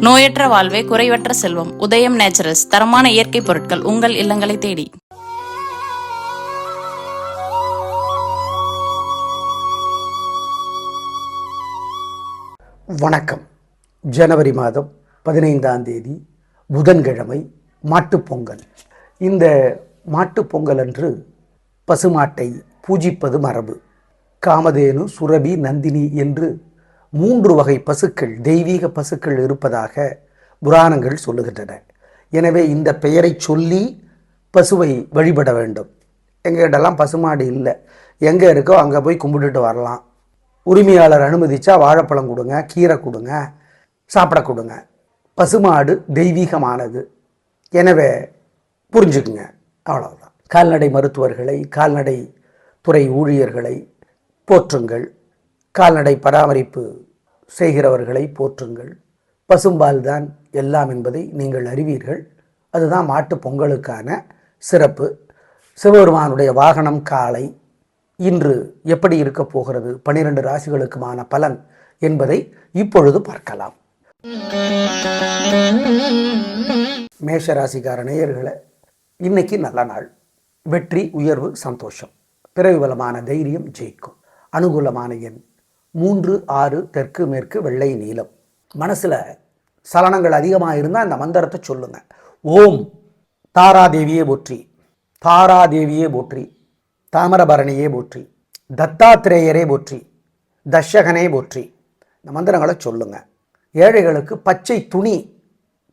நோயற்ற வாழ்வே குறைவற்ற செல்வம். உதயம் நேச்சுரல்ஸ். தரமான இயற்கை பொருட்கள் உங்கள் இல்லங்களை தேடி. வணக்கம். ஜனவரி மாதம் பதினைந்தாம் தேதி புதன்கிழமை மாட்டுப்பொங்கல் இந்த மாட்டுப்பொங்கல் அன்று பசுமாட்டை பூஜிப்பது மரபு. காமதேனு சுரபி நந்தினி என்று மூன்று வகை பசுக்கள் தெய்வீக பசுக்கள் இருப்பதாக புராணங்கள் சொல்லுகின்றன. எனவே இந்த பெயரை சொல்லி பசுவை வழிபட வேண்டும். எங்ககிட்டலாம் பசுமாடு இல்லை. எங்கே இருக்கோ அங்கே போய் கும்பிட்டுட்டு வரலாம். உரிமையாளர் அனுமதிச்சா வாழைப்பழம் கொடுங்க கீரை கொடுங்க சாப்பிட கொடுங்க. பசுமாடு தெய்வீகமானது. எனவே புரிஞ்சுக்குங்க. அவ்வளோதான் கால்நடை மருத்துவர்களை கால்நடை துறை ஊழியர்களை போற்றுங்கள். கால்நடை பராமரிப்பு செய்கிறவர்களை போற்றுங்கள். பசும்பால் தான் எல்லாம் என்பதை நீங்கள் அறிவீர்கள். அதுதான் மாட்டு பொங்கலுக்கான சிறப்பு. சிவபெருமானுடைய வாகனம் காலை இன்று எப்படி இருக்க போகிறது? பனிரெண்டு ராசிகளுக்குமான பலன் என்பதை இப்பொழுது பார்க்கலாம். மேஷ நேயர்களை இன்னைக்கு நல்ல நாள். வெற்றி உயர்வு சந்தோஷம். பிறவி பலமான தைரியம் ஜெயிக்கும். அனுகூலமான எண் மூன்று ஆறு தெற்கு மேற்கு வெள்ளை நீலம். மனசில் சலனங்கள் அதிகமாக இருந்தால் அந்த மந்திரத்தை சொல்லுங்க. ஓம் தாராதேவியே போற்றி. தாராதேவியே போற்றி. தாமரபரணியே போற்றி. தத்தாத்திரேயரே போற்றி. தர்ஷகனே போற்றி. இந்த மந்திரங்களை சொல்லுங்கள் ஏழைகளுக்கு பச்சை துணி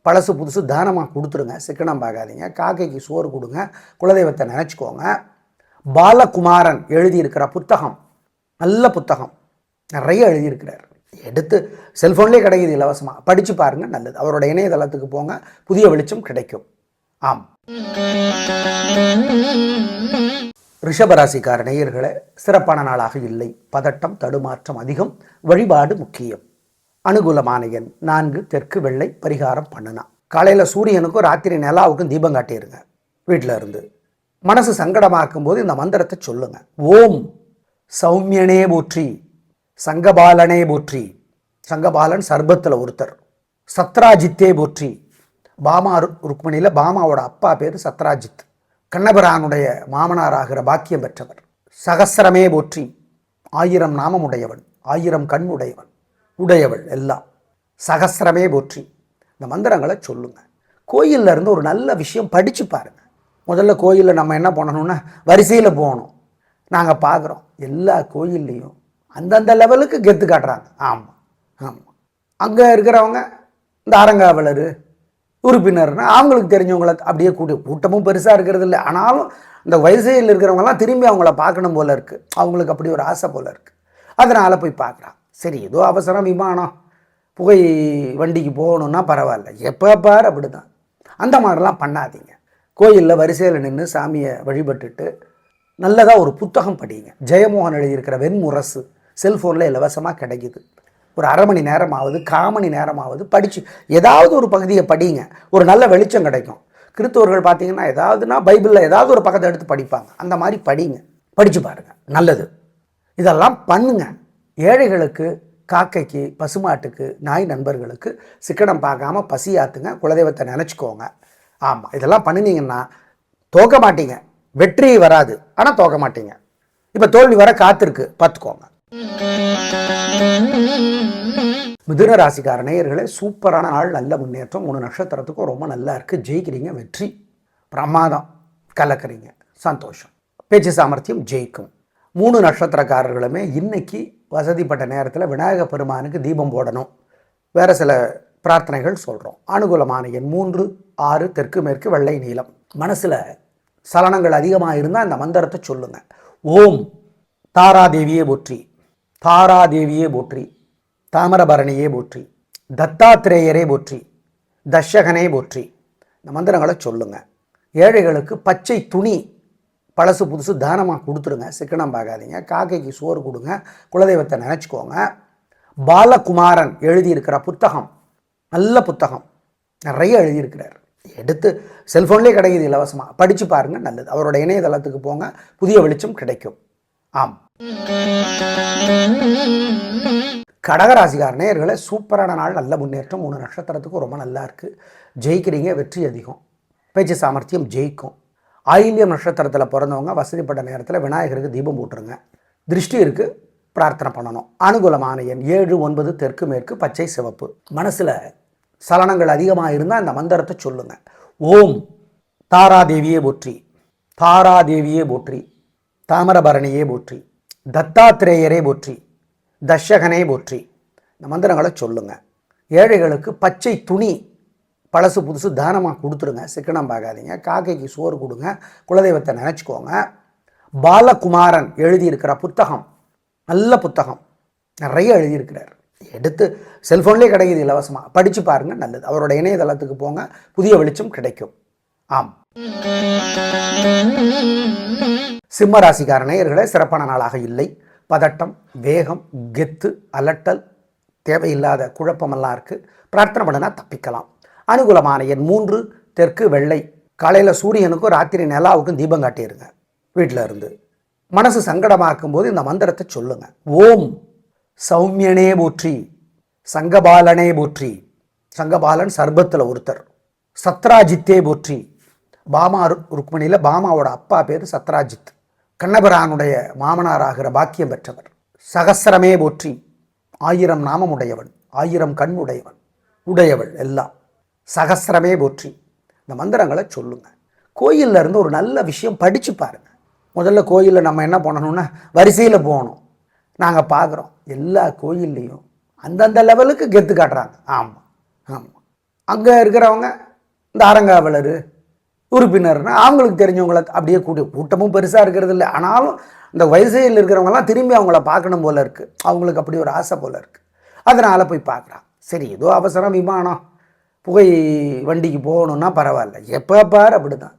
பழசு புதுசு தானமாக கொடுத்துருங்க. சிக்கனம் பார்க்காதீங்க. காக்கைக்கு சோறு கொடுங்க. குலதெய்வத்தை நினச்சிக்கோங்க. பாலகுமாரன் எழுதியிருக்கிற புத்தகம். நல்ல புத்தகம். நிறைய எழுதியிருக்கிறார். எடுத்து செல்ஃபோன்லேயே கிடைக்குது இலவசமாக படித்து பாருங்க நல்லது. அவரோட இணையதளத்துக்கு போங்க புதிய வெளிச்சம் கிடைக்கும். ஆம். ரிஷபராசிக்கார நேயர்களே சிறப்பான நாளாக இல்லை. பதட்டம் தடுமாற்றம் அதிகம். வழிபாடு முக்கியம். அனுகூலமான எண் நான்கு தெற்கு வெள்ளை பரிகாரம் பண்ணுனா. காலையில் சூரியனுக்கும் ராத்திரி நிலாவுக்கும் தீபம் காட்டிடுங்க வீட்டில் இருந்து. மனசு சங்கடமாக்கும் போது இந்த மந்திரத்தை சொல்லுங்க. ஓம். சௌமியனே போற்றி சங்கபாலனே போற்றி. சங்கபாலன் சர்பத்தில் ஒருத்தர். சத்ராஜித்தே போற்றி. பாமா ருக்மணியில் பாமாவோட அப்பா பேர் சத்ராஜித். கண்ணபிரானுடைய மாமனாராகிற பாக்கியம் பெற்றவர். சகஸ்ரமே போற்றி. ஆயிரம் நாமம் உடையவன் ஆயிரம் கண் உடையவன் உடையவள் எல்லாம். சகஸ்ரமே போற்றி. இந்த மந்திரங்களை சொல்லுங்கள் கோயில்ல இருந்து ஒரு நல்ல விஷயம் படித்து பாருங்கள் முதல்ல கோயிலில் நம்ம என்ன பண்ணணும்னா வரிசையில் போகணும். நாங்கள் பார்க்குறோம் எல்லா கோயில்லையும் அந்தந்த லெவலுக்கு கெத்து காட்டுறாங்க. ஆமாம் ஆமாம் அங்கே இருக்கிறவங்க இந்த அரங்காவலர் உறுப்பினர்னா அவங்களுக்கு தெரிஞ்சவங்கள அப்படியே கூட்டி கூட்டமும் பெருசாக இருக்கிறது இல்லை. ஆனாலும் இந்த வயசையில் இருக்கிறவங்கலாம் திரும்பி அவங்கள பார்க்கணும் போல இருக்குது அவங்களுக்கு அப்படி ஒரு ஆசை போல இருக்குது அதனால் போய் பார்க்குறான் சரி ஏதோ அவசரம் விமானம் புகை வண்டிக்கு போகணுன்னா பரவாயில்ல. எப்போ பார் அப்படி தான் அந்த மாதிரிலாம் பண்ணாதீங்க. கோயிலில் வரிசையில் நின்று சாமியை வழிபட்டுட்டு நல்லதாக ஒரு புத்தகம் படிங்க. ஜெயமோகன் எழுதியிருக்கிற வெண்முரசு. செல்ஃபோனில் இலவசமாக கிடைக்குது. ஒரு அரை மணி நேரமாவது கால் மணி நேரமாவது படித்து ஏதாவது ஒரு பகுதியை படிங்க. ஒரு நல்ல வெளிச்சம் கிடைக்கும். கிறிஸ்தவர்கள் பார்த்தீங்கன்னா ஏதாவதுனா பைபிளில் ஏதாவது ஒரு பக்கத்தை எடுத்து படிப்பாங்க. அந்த மாதிரி படிங்க. படித்து பாருங்கள் நல்லது. இதெல்லாம் பண்ணுங்க. ஏழைகளுக்கு காக்கைக்கு பசுமாட்டுக்கு நாய் நண்பர்களுக்கு சிக்கனம் பார்க்காம பசியாத்துங்க. குலதெய்வத்தை நினச்சிக்கோங்க. ஆமாம் இதெல்லாம் பண்ணினீங்கன்னா தோக்க மாட்டீங்க. வெற்றி வராது. ஆனால் தோக்க மாட்டீங்க. இப்போ தோல்வி வர காத்திருக்கு. பார்த்துக்கோங்க. மிதுன ராசிக்கார நேயர்களே சூப்பரான நாள் நல்ல முன்னேற்றம். மூணு நட்சத்திரத்துக்கும் ரொம்ப நல்லா இருக்குது ஜெயிக்கிறீங்க வெற்றி பிரமாதம். கலக்கிறீங்க சந்தோஷம். பேச்சு சாமர்த்தியம் ஜெயிக்கும். மூணு நட்சத்திரக்காரர்களுமே இன்னைக்கு வசதிப்பட்ட நேரத்தில் விநாயக பெருமானுக்கு தீபம் போடணும். வேறு சில பிரார்த்தனைகள் சொல்கிறோம் அனுகூலமான எண் மூன்று ஆறு தெற்கு மேற்கு வெள்ளை நீளம் மனசில் சலனங்கள் அதிகமாக இருந்தால் அந்த மந்திரத்தை சொல்லுங்கள் ஓம் தாராதேவியே ஒற்றி தாராதேவியே போற்றி தாமரபரணியே போற்றி தத்தாத்திரேயரே போற்றி தர்ஷகனே போற்றி. இந்த மந்திரங்களை சொல்லுங்கள் ஏழைகளுக்கு பச்சை துணி பழசு புதுசு தானமாக கொடுத்துருங்க சிக்கனம் பார்க்காதீங்க. காக்கைக்கு சோறு கொடுங்க. குலதெய்வத்தை நினச்சிக்கோங்க. பாலகுமாரன் எழுதியிருக்கிற புத்தகம் நல்ல புத்தகம். நிறைய எழுதியிருக்கிறார். எடுத்து செல்ஃபோன்லேயே கிடைக்குது இலவசமாக படித்து பாருங்கள் நல்லது. அவரோட இணையதளத்துக்கு போங்க. புதிய வெளிச்சம் கிடைக்கும். ஆம். கடகராசிகார நேர்களை சூப்பரான நாள் நல்ல முன்னேற்றம் மூணு நட்சத்திரத்துக்கும் ரொம்ப நல்லா இருக்குது ஜெயிக்கிறீங்க வெற்றி அதிகம். பேச்சு சாமர்த்தியம் ஜெயிக்கும். ஆயில்யம் நட்சத்திரத்தில் பிறந்தவங்க வசதிப்பட்ட நேரத்தில் விநாயகருக்கு தீபம் போட்டுருங்க திருஷ்டி இருக்குது பிரார்த்தனை பண்ணணும். அனுகூலமான எண் ஏழு ஒன்பது தெற்கு மேற்கு பச்சை சிவப்பு. மனசில் சலனங்கள் அதிகமாக இருந்தால் அந்த மந்திரத்தை சொல்லுங்கள் ஓம் தாராதேவியே போற்றி. தாராதேவியே போற்றி. தாமிரபரணியே போற்றி தத்தாத்திரேயரே போற்றி தர்ஷகனே போற்றி. இந்த மந்திரங்களை சொல்லுங்கள் ஏழைகளுக்கு பச்சை துணி பழசு புதுசு தானமாக கொடுத்துருங்க சிக்கனம் பார்க்காதீங்க. காக்கைக்கு சோறு கொடுங்க. குலதெய்வத்தை நினச்சிக்கோங்க. பாலகுமாரன் எழுதியிருக்கிற புத்தகம் நல்ல புத்தகம். நிறைய எழுதியிருக்கிறார். எடுத்து செல்ஃபோன்லேயே கிடைக்குது இலவசமாக படித்து பாருங்கள் நல்லது. அவரோட இணையதளத்துக்கு போங்க. புதிய வெளிச்சம் கிடைக்கும். ஆம். சிம்ம ராசிக்கார நேயர்களே சிறப்பான நாளாக இல்லை. பதட்டம் வேகம் கெத்து அலட்டல் தேவையில்லாத குழப்பமெல்லாம் இருக்குது பிரார்த்தனை பண்ணினா தப்பிக்கலாம். அனுகூலமான எண் மூன்று தெற்கு வெள்ளை. காலையில் சூரியனுக்கும் ராத்திரி நிலாவுக்கும் தீபம் காட்டியிருங்க வீட்டில் இருந்து. மனசு சங்கடமாக்கும் போது இந்த மந்திரத்தை சொல்லுங்க. ஓம். சௌமியனே போற்றி. சங்கபாலனே போற்றி. சங்கபாலன் சர்பத்தில் ஒருத்தர். சத்ராஜித்தே போற்றி. பாமா ருக்மணியில் பாமாவோட அப்பா பேர் சத்ராஜித். கண்ணபிரானுடைய மாமனாராகிற பாக்கியம் பெற்றவர். சகஸ்ரமே போற்றி ஆயிரம் நாமம் உடையவன் ஆயிரம் கண் உடையவன் உடையவள் எல்லாம். சகஸ்ரமே போற்றி. இந்த மந்திரங்களை சொல்லுங்க. கோயிலில் இருந்து ஒரு நல்ல விஷயம் படிச்சு பாருங்க. முதல்ல கோயிலில் நம்ம என்ன பண்ணணும்னா வரிசையில் போகணும். நாங்கள் பார்க்குறோம் எல்லா கோயில்லையும் அந்தந்த லெவலுக்கு கெத்து காட்டுறாங்க. ஆமாம் ஆமாம் அங்கே இருக்கிறவங்க இந்த அரங்காவலர் உறுப்பினர்னா அவங்களுக்கு தெரிஞ்சவங்கள அப்படியே கூட்டி கூட்டமும் பெருசாக இருக்கிறது இல்லை. ஆனாலும் இந்த வயசையில் இருக்கிறவங்கலாம் திரும்பி அவங்கள பார்க்கணும் போல இருக்குது அவங்களுக்கு அப்படி ஒரு ஆசை போல இருக்குது அதனால் போய் பார்க்குறான். சரி ஏதோ அவசரம் விமானம் புகை வண்டிக்கு போகணுன்னா பரவாயில்ல. எப்போ பார் அப்படி தான்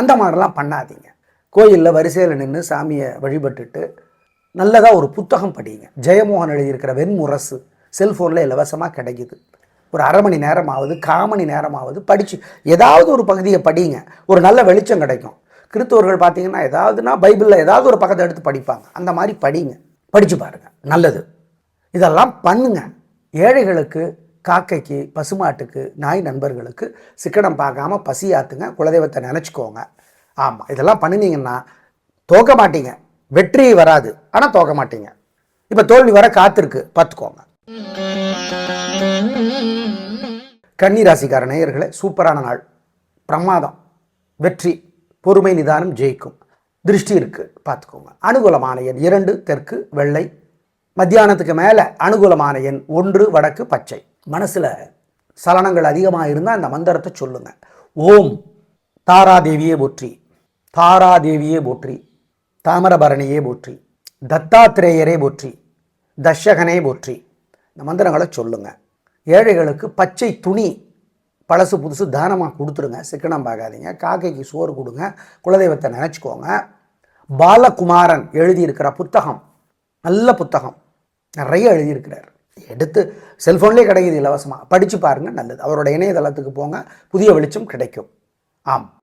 அந்த மாதிரிலாம் பண்ணாதீங்க. கோயிலில் வரிசையில் நின்று சாமியை வழிபட்டுட்டு நல்லதாக ஒரு புத்தகம் படிங்க. ஜெயமோகன் எழுதியிருக்கிற வெண்முரசு செல்ஃபோனில் இலவசமாக கிடைக்குது. ஒரு அரை மணி நேரமாவது கால் மணி நேரமாவது படித்து ஏதாவது ஒரு பகுதியை படிங்க. ஒரு நல்ல வெளிச்சம் கிடைக்கும். கிறித்தவர்கள் பார்த்தீங்கன்னா ஏதாவதுனா பைபிளில் ஏதாவது ஒரு பக்கத்தை எடுத்து படிப்பாங்க. அந்த மாதிரி படிங்க. படித்து பாருங்கள் நல்லது. இதெல்லாம் பண்ணுங்க. ஏழைகளுக்கு காக்கைக்கு பசுமாட்டுக்கு நாய் நண்பர்களுக்கு சிக்கனம் பார்க்காம பசியாத்துங்க குலதெய்வத்தை நினச்சிக்கோங்க. ஆமாம் இதெல்லாம் பண்ணினீங்கன்னா தோக்க மாட்டீங்க. வெற்றி வராது. ஆனால் தோக்க மாட்டீங்க. இப்போ தோல்வி வர காத்திருக்கு. பார்த்துக்கோங்க. கன்னிராசிக்கார நேயர்களே சூப்பரான நாள். பிரமாதம். வெற்றி பொறுமை நிதானம் ஜெயிக்கும். திருஷ்டி இருக்கு பார்த்துக்கோங்க. அனுகூலமான எண் இரண்டு தெற்கு வெள்ளை. மத்தியானத்துக்கு மேலே அனுகூலமான எண் ஒன்று வடக்கு பச்சை. மனசில் சலனங்கள் அதிகமாக இருந்தால் அந்த மந்திரத்தை சொல்லுங்க. ஓம் தாராதேவியே போற்றி. தாராதேவியே போற்றி. தாமரபரணியே போற்றி. தத்தாத்திரேயரே போற்றி. தர்ஷகனே போற்றி. இந்த மந்திரங்களை சொல்லுங்கள் ஏழைகளுக்கு பச்சை துணி பழசு புதுசு தானமாக கொடுத்துருங்க. சிக்கனம் பார்க்காதீங்க. காக்கைக்கு சோறு கொடுங்க. குலதெய்வத்தை நினச்சிக்கோங்க. பாலகுமாரன் எழுதியிருக்கிற புத்தகம் நல்ல புத்தகம். நிறைய எழுதியிருக்கிறார். எடுத்து செல்ஃபோன்லேயே கிடைக்குது இலவசமாக படித்து பாருங்கள் நல்லது. அவரோட இணையதளத்துக்கு போங்க. புதிய வெளிச்சம் கிடைக்கும். ஆம்.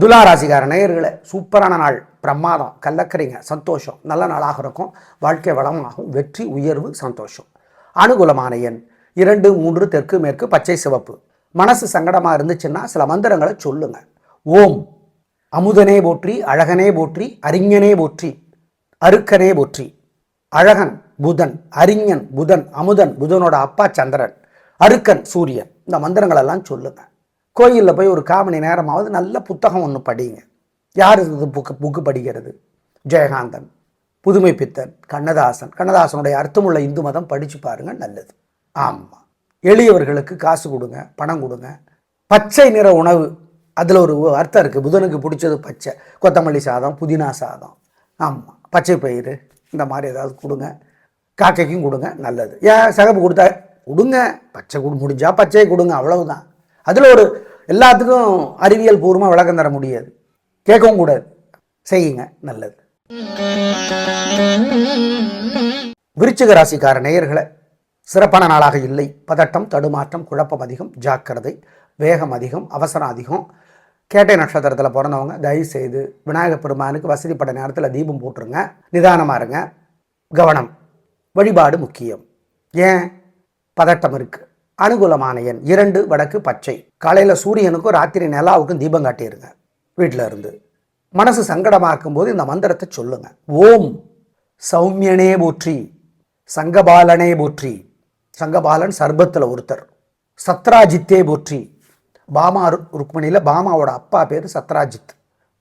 துலா ராசிகார நேயர்களை சூப்பரான நாள். பிரமாதம் கல்லக்கறிங்க சந்தோஷம் நல்ல நாளாக இருக்கும் வாழ்க்கை வளமாகும் வெற்றி உயர்வு சந்தோஷம். அனுகூலமான எண் இரண்டு மூன்று தெற்கு மேற்கு பச்சை சிவப்பு. மனசு சங்கடமாக இருந்துச்சுன்னா சில மந்திரங்களை சொல்லுங்க. ஓம் அமுதனே போற்றி அழகனே போற்றி அறிஞனே போற்றி அருக்கனே போற்றி. அழகன் புதன் அறிஞன் புதன் அமுதன் புதனோட அப்பா சந்திரன் அருக்கன் சூரியன். இந்த மந்திரங்களெல்லாம் சொல்லுங்கள் சொல்லுங்க. கோயிலில் போய் ஒரு கால் மணி நேரமாவது நல்ல புத்தகம் ஒன்று படிங்க. யார் இது புக்கு புக்கு படிக்கிறது? ஜெயகாந்தன் புதுமை பித்தன் கண்ணதாசன். கண்ணதாசனுடைய அர்த்தமுள்ள இந்து மதம் படித்து பாருங்க நல்லது. ஆமாம் எளியவர்களுக்கு காசு கொடுங்க பணம் கொடுங்க. பச்சை நிற உணவு அதில் ஒரு அர்த்தம் இருக்குது புதனுக்கு பிடிச்சது பச்சை. கொத்தமல்லி சாதம் புதினா சாதம். ஆமாம் பச்சை பயிறு இந்த மாதிரி ஏதாவது கொடுங்க. காக்கைக்கும் கொடுங்க நல்லது. ஏன் சிகப்பு கொடுத்தா? கொடுங்க. பச்சை கொடு முடிஞ்சால் பச்சையை கொடுங்க அவ்வளவுதான். அதில் ஒரு எல்லாத்துக்கும் அறிவியல் பூர்வமாக விளக்கம் தர முடியாது. கேட்கவும் கூடாது செய்யுங்க நல்லது. விருச்சிக ராசிக்கார நேயர்களை சிறப்பான நாளாக இல்லை. பதட்டம் தடுமாற்றம் குழப்பம் அதிகம் ஜாக்கிரதை வேகம் அதிகம் அவசரம் அதிகம். கேட்டை நட்சத்திரத்தில் பிறந்தவங்க தயவு செய்து விநாயகப் பெருமானுக்கு வசதிப்பட்ட நேரத்தில் தீபம் போட்டுருங்க நிதானமாக இருங்க. கவனம் வழிபாடு முக்கியம். ஏன்? பதட்டம் இருக்குது அனுகூலமான எண் இரண்டு வடக்கு பச்சை. காலையில் சூரியனுக்கும் ராத்திரி நிலாவுக்கும் தீபம் காட்டியிருங்க வீட்டில் இருந்து மனசு சங்கடமாக்கும் போது இந்த மந்திரத்தை சொல்லுங்க. ஓம் சௌமியனே போற்றி சங்கபாலனே போற்றி. சங்கபாலன் சர்பத்தில் ஒருத்தர். சத்ராஜித்தே போற்றி. பாமா ரு- பாமாவோட அப்பா பேர் சத்ராஜித்.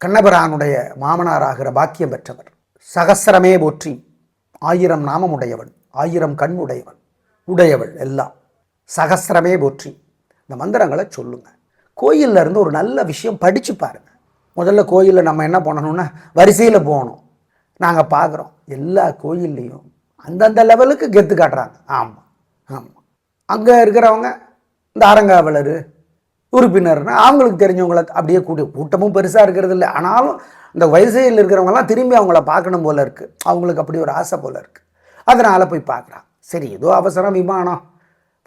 கண்ணபிரானுடைய மாமனாராகிற பாக்கியம் பெற்றவர். சகசிரமே போற்றி. ஆயிரம் நாமம் உடையவன் ஆயிரம் கண் உடையவன் உடையவள் எல்லாம். சகசிரமே போற்றி. இந்த மந்திரங்களை சொல்லுங்க. கோயிலில் இருந்து ஒரு நல்ல விஷயம் படிச்சு பாருங்கள் முதல்ல கோயிலில் நம்ம என்ன பண்ணணும்னா வரிசையில் போகணும். நாங்கள் பார்க்குறோம் எல்லா கோயில்லையும் அந்தந்த லெவலுக்கு கெத்து காட்டுறாங்க. ஆமாம் ஆமாம் அங்கே இருக்கிறவங்க இந்த அரங்காவலர் உறுப்பினர்னா அவங்களுக்கு தெரிஞ்சவங்கள அப்படியே கூட்டி கூட்டமும் பெருசாக இருக்கிறது இல்லை ஆனாலும் இந்த வயசையில் இருக்கிறவங்கலாம் திரும்பி அவங்கள பார்க்கணும் போல் இருக்குது அவங்களுக்கு அப்படி ஒரு ஆசை போல் இருக்குது அதனால் போய் பார்க்குறான் சரி ஏதோ அவசரம் விமானம்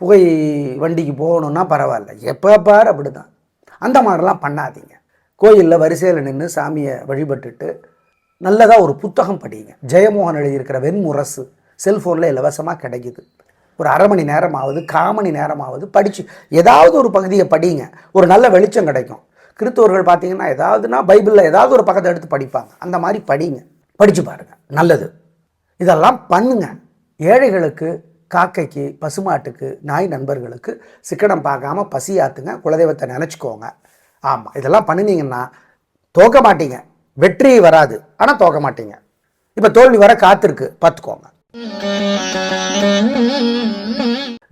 புகை வண்டிக்கு போகணுன்னா பரவாயில்ல. எப்போ பார் அப்படி தான் அந்த மாதிரிலாம் பண்ணாதீங்க. கோயிலில் வரிசையில் நின்று சாமியை வழிபட்டுட்டு நல்லதாக ஒரு புத்தகம் படிங்க ஜெயமோகன் எழுதியிருக்கிற வெண்முரசு செல்ஃபோனில் இலவசமாக கிடைக்குது. ஒரு அரை மணி நேரமாவது கால் மணி நேரமாவது படித்து ஏதாவது ஒரு பகுதியை படிங்க ஒரு நல்ல வெளிச்சம் கிடைக்கும். கிறிஸ்தவர்கள் பார்த்தீங்கன்னா ஏதாவதுனா பைபிளில் ஏதாவது ஒரு பக்கத்தை எடுத்து படிப்பாங்க. அந்த மாதிரி படிங்க படித்து பாருங்கள் நல்லது. இதெல்லாம் பண்ணுங்க. ஏழைகளுக்கு காக்கைக்கு பசுமாட்டுக்கு நாய் நண்பர்களுக்கு சிக்கனம் பார்க்காம பசியாத்துங்க. குலதெய்வத்தை நினச்சிக்கோங்க. ஆமாம் இதெல்லாம் பண்ணினீங்கன்னா தோக்க மாட்டீங்க. வெற்றி வராது ஆனால் தோக்க மாட்டீங்க. இப்போ தோல்வி வர காத்திருக்கு பார்த்துக்கோங்க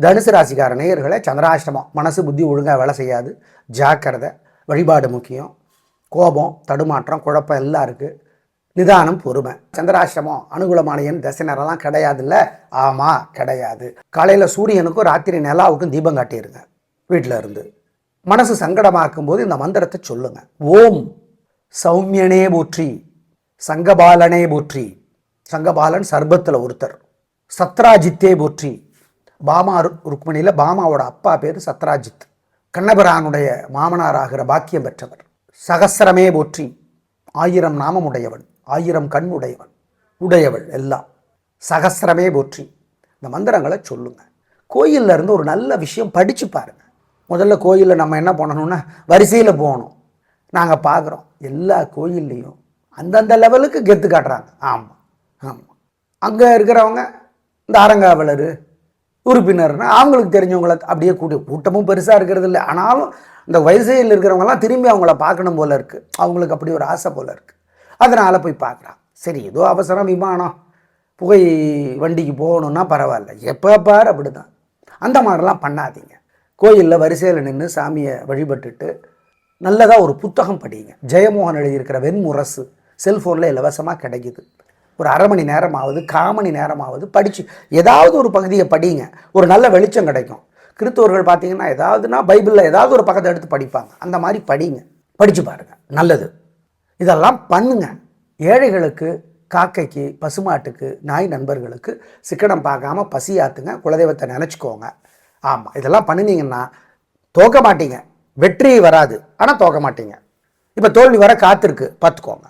தனுசு ராசிக்கார நேயர்களை சந்திராஷ்டமம். மனசு புத்தி ஒழுங்காக வேலை செய்யாது. ஜாக்கிரதை வழிபாடு முக்கியம். கோபம் தடுமாற்றம் குழப்பம் எல்லாம் இருக்குது நிதானம் பொறுமை. சந்திராஷ்டமம் அனுகூலமான எண் தசை நேரம்லாம் கிடையாதுல்ல? ஆமாம் கிடையாது. காலையில் சூரியனுக்கும் ராத்திரி நிலாவுக்கும் தீபம் காட்டியிருங்க வீட்டில் இருந்து. மனசு சங்கடமாக்கும் போது இந்த மந்திரத்தை சொல்லுங்க. ஓம் சௌமியனே போற்றி சங்கபாலனே போற்றி சங்கபாலன் சர்பத்தில் ஒருத்தர் சத்ராஜித்தே போற்றி. பாமா ருக்மணியில் பாமாவோட அப்பா பேர் சத்ராஜித். கண்ணபிரானுடைய மாமனாராகிற பாக்கியம் பெற்றவர். சகசிரமே போற்றி ஆயிரம் நாமம் உடையவன் ஆயிரம் கண் உடையவன் உடையவள் எல்லாம். சகசிரமே போற்றி. இந்த மந்திரங்களை சொல்லுங்க. கோயில்ல இருந்து ஒரு நல்ல விஷயம் படிச்சு பாருங்க. முதல்ல கோயிலில் நம்ம என்ன பண்ணணும்னா வரிசையில் போகணும். நாங்கள் பார்க்குறோம் எல்லா கோயில்லையும் அந்தந்த லெவலுக்கு கெத்து காட்டுறாங்க. ஆமாம் ஆமாம் அங்கே இருக்கிறவங்க இந்த அரங்காவலர் உறுப்பினர்னா அவங்களுக்கு தெரிஞ்சவங்கள அப்படியே கூட்டி கூட்டமும் பெருசாக இருக்கிறது இல்லை. ஆனாலும் இந்த வரிசையில் இருக்கிறவங்கலாம் திரும்பி அவங்கள பார்க்கணும் போல இருக்குது அவங்களுக்கு அப்படி ஒரு ஆசை போல இருக்குது அதனால் போய் பார்க்குறான் சரி ஏதோ அவசரம் விமானம் புகை வண்டிக்கு போகணுன்னா பரவாயில்ல. எப்போ பார் அப்படி தான் அந்த மாதிரிலாம் பண்ணாதீங்க. கோயிலில் வரிசையில் நின்று சாமியை வழிபட்டுட்டு நல்லதாக ஒரு புத்தகம் படிங்க. ஜெயமோகன் எழுதியிருக்கிற வெண்முரசு செல்ஃபோனில் இலவசமாக கிடைக்குது. ஒரு அரை மணி நேரமாவது கால் மணி நேரமாவது படித்து ஏதாவது ஒரு பகுதியை படிங்க. ஒரு நல்ல வெளிச்சம் கிடைக்கும். கிறிஸ்தவர்கள் பார்த்தீங்கன்னா ஏதாவதுனா பைபிளில் ஏதாவது ஒரு பக்கத்தை எடுத்து படிப்பாங்க. அந்த மாதிரி படிங்க. படித்து பாருங்கள் நல்லது. இதெல்லாம் பண்ணுங்க. ஏழைகளுக்கு காக்கைக்கு பசுமாட்டுக்கு நாய் நண்பர்களுக்கு சிக்கனம் பார்க்காம பசியாத்துங்க குலதெய்வத்தை நினச்சிக்கோங்க. ஆமாம் இதெல்லாம் பண்ணினீங்கன்னா தோக்க மாட்டீங்க. வெற்றி வராது. ஆனால் தோக்க மாட்டீங்க. இப்போ தோல்வி வர காத்திருக்கு. பார்த்துக்கோங்க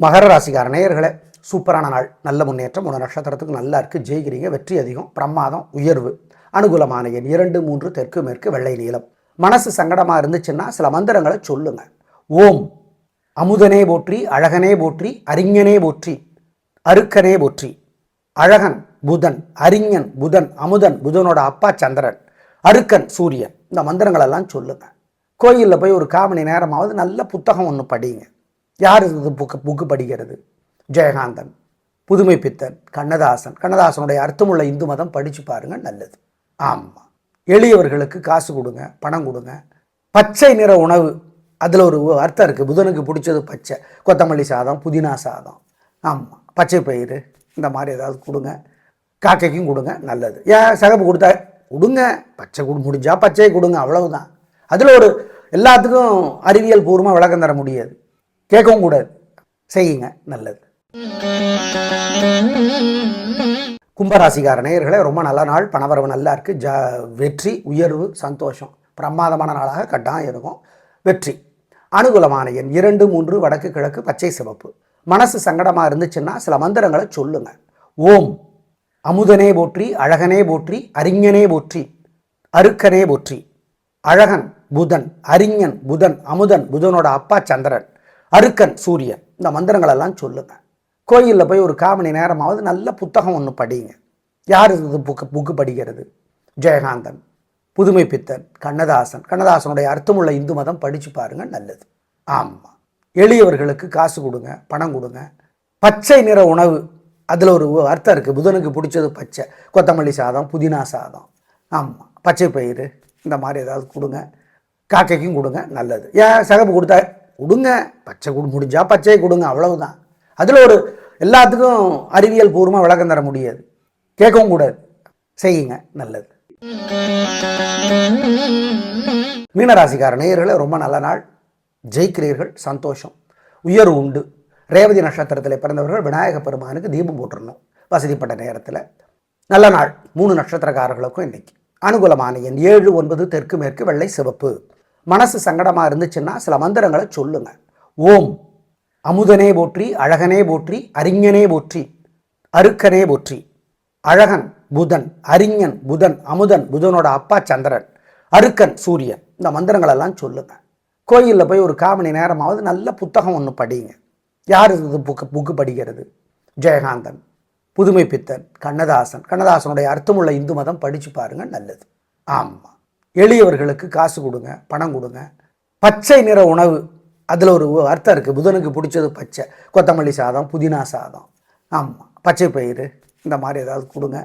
மகர ராசிக்கார நேயர்களே சூப்பரான நாள். நல்ல முன்னேற்றம். ஒரு நட்சத்திரத்துக்கு நல்லா இருக்குது ஜெயிக்கிறீங்க. வெற்றி அதிகம். பிரமாதம். உயர்வு. அனுகூலமான எண் இரண்டு மூன்று தெற்கு மேற்கு வெள்ளை நீளம் மனசு சங்கடமாக இருந்துச்சுன்னா சில மந்திரங்களை சொல்லுங்க. ஓம். அமுதனே போற்றி அழகனே போற்றி அறிஞனே போற்றி அருக்கனே போற்றி. அழகன். புதன் அறிஞன் புதன் அமுதன் புதனோட அப்பா சந்திரன் அருக்கன் சூரியன். இந்த மந்திரங்கள் எல்லாம் சொல்லுங்க. கோயிலில் போய் ஒரு கால் மணி நேரமாவது நல்ல புத்தகம் ஒன்று படிங்க. யார் இது புக்கு புக்கு படிக்கிறது? ஜெயகாந்தன் புதுமை பித்தன் கண்ணதாசன். கண்ணதாசனுடைய அர்த்தமுள்ள இந்து மதம் படித்து பாருங்க நல்லது. ஆமாம் எளியவர்களுக்கு காசு கொடுங்க பணம் கொடுங்க. பச்சை நிற உணவு அதில் ஒரு அர்த்தம் இருக்குது புதனுக்கு பிடிச்சது பச்சை. கொத்தமல்லி சாதம் புதினா சாதம். ஆமாம் பச்சை பயிறு இந்த மாதிரி ஏதாவது கொடுங்க. காக்கைக்கும் கொடுங்க நல்லது. ஏன் சிகப்பு கொடுத்தா? கொடுங்க. பச்சை கொடு முடிஞ்சா பச்சையை கொடுங்க அவ்வளவுதான். அதில் ஒரு எல்லாத்துக்கும் அறிவியல் பூர்வமாக விளக்கம் தர முடியாது. கேட்கவும் கூடாது. செய்யுங்க நல்லது. கும்பராசிக்கார நேயர்களே ரொம்ப நல்ல நாள். பணவரவு நல்லா இருக்குது ஜா வெற்றி உயர்வு சந்தோஷம். பிரமாதமான நாளாக கட்டாயம் இருக்கும். வெற்றி. அனுகூலமான எண் இரண்டு மூன்று வடக்கு கிழக்கு பச்சை சிவப்பு. மனசு சங்கடமாக இருந்துச்சுன்னா சில மந்திரங்களை சொல்லுங்கள் ஓம். அமுதனே போற்றி அழகனே போற்றி அறிஞனே போற்றி அருக்கனே போற்றி. அழகன் புதன் அறிஞன் புதன் அமுதன் புதனோட அப்பா சந்திரன் அருக்கன் சூரியன். இந்த மந்திரங்கள் எல்லாம் சொல்லுங்க. கோயிலில் போய் ஒரு கால் மணி நேரமாவது நல்ல புத்தகம் ஒன்று படிங்க. யார் இது புக்கு புக்கு படிக்கிறது? ஜெயகாந்தன் புதுமை பித்தன் கண்ணதாசன். கண்ணதாசனுடைய அர்த்தமுள்ள இந்து மதம் படித்து பாருங்க நல்லது. ஆமாம் எளியவர்களுக்கு காசு கொடுங்க பணம் கொடுங்க. பச்சை நிற உணவு அதில் ஒரு அர்த்தம் இருக்குது புதனுக்கு பிடிச்சது பச்சை. கொத்தமல்லி சாதம் புதினா சாதம். ஆமாம் பச்சை பயிறு இந்த மாதிரி ஏதாவது கொடுங்க. காக்கைக்கும் கொடுங்க நல்லது. ஏன் சிகப்பு கொடுத்தா? கொடுங்க. பச்சை கொடு முடிஞ்சால் பச்சையை கொடுங்க அவ்வளவுதான். அதில் ஒரு எல்லாத்துக்கும் அறிவியல் பூர்வமாக விளக்கம் தர முடியாது. கேட்கவும் கூடாது. செய்யுங்க நல்லது. மீனராசிக்கார நேயர்களை ரொம்ப நல்ல நாள். ஜெயிக்கிறீர்கள் சந்தோஷம். உயர்வு உண்டு. ரேவதி நட்சத்திரத்தில் பிறந்தவர்கள் விநாயக பெருமானுக்கு தீபம் போட்டுறணும் வசதிப்பட்ட நேரத்தில். நல்ல நாள். மூணு நட்சத்திரக்காரர்களுக்கும் இன்னைக்கு. அனுகூலமான எண் ஏழு ஒன்பது தெற்கு மேற்கு வெள்ளை சிவப்பு. மனசு சங்கடமாக இருந்துச்சுன்னா சில மந்திரங்களை சொல்லுங்க. ஓம். அமுதனே போற்றி அழகனே போற்றி அறிஞனே போற்றி அருக்கனே போற்றி. அழகன் புதன் அறிஞன் புதன் அமுதன் புதனோட அப்பா சந்திரன் அருக்கன் சூரியன். இந்த மந்திரங்களெல்லாம் சொல்லுங்கள் சொல்லுங்க. கோயிலில் போய் ஒரு கால் மணி நேரமாவது நல்ல புத்தகம் ஒன்று படிங்க. யார் இது புக்கு புக்கு படிக்கிறது? ஜெயகாந்தன் புதுமை பித்தன் கண்ணதாசன். கண்ணதாசனுடைய அர்த்தமுள்ள இந்து மதம் படித்து பாருங்க நல்லது. ஆமாம் எளியவர்களுக்கு காசு கொடுங்க பணம் கொடுங்க. பச்சை நிற உணவு அதில் ஒரு அர்த்தம் இருக்குது புதனுக்கு பிடிச்சது பச்சை. கொத்தமல்லி சாதம் புதினா சாதம். ஆமாம் பச்சை பயிறு இந்த மாதிரி ஏதாவது கொடுங்க.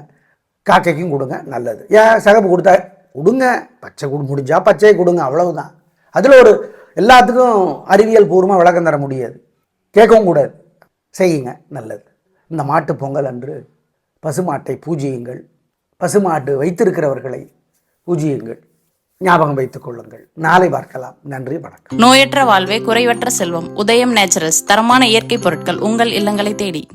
காக்கைக்கும் கொடுங்க நல்லது. ஏன் சிகப்பு கொடுத்தா? கொடுங்க. பச்சை கொடு முடிஞ்சால் பச்சையை கொடுங்க அவ்வளவுதான். அதில் ஒரு எல்லாத்துக்கும் அறிவியல் பூர்வமாக விளக்கம் தர முடியாது. கேட்கவும் கூடாது செய்யுங்க நல்லது. இந்த மாட்டு பொங்கல் அன்று பசுமாட்டை பூஜியுங்கள். பசுமாட்டு வைத்திருக்கிறவர்களை பூஜியுங்கள். ஞாபகம் வைத்துக் கொள்ளுங்கள். நாளை பார்க்கலாம். நன்றி வணக்கம். நோயற்ற வாழ்வே குறைவற்ற செல்வம். உதயம் நேச்சுரல்ஸ் தரமான இயற்கை பொருட்கள் உங்கள் இல்லங்களை தேடி.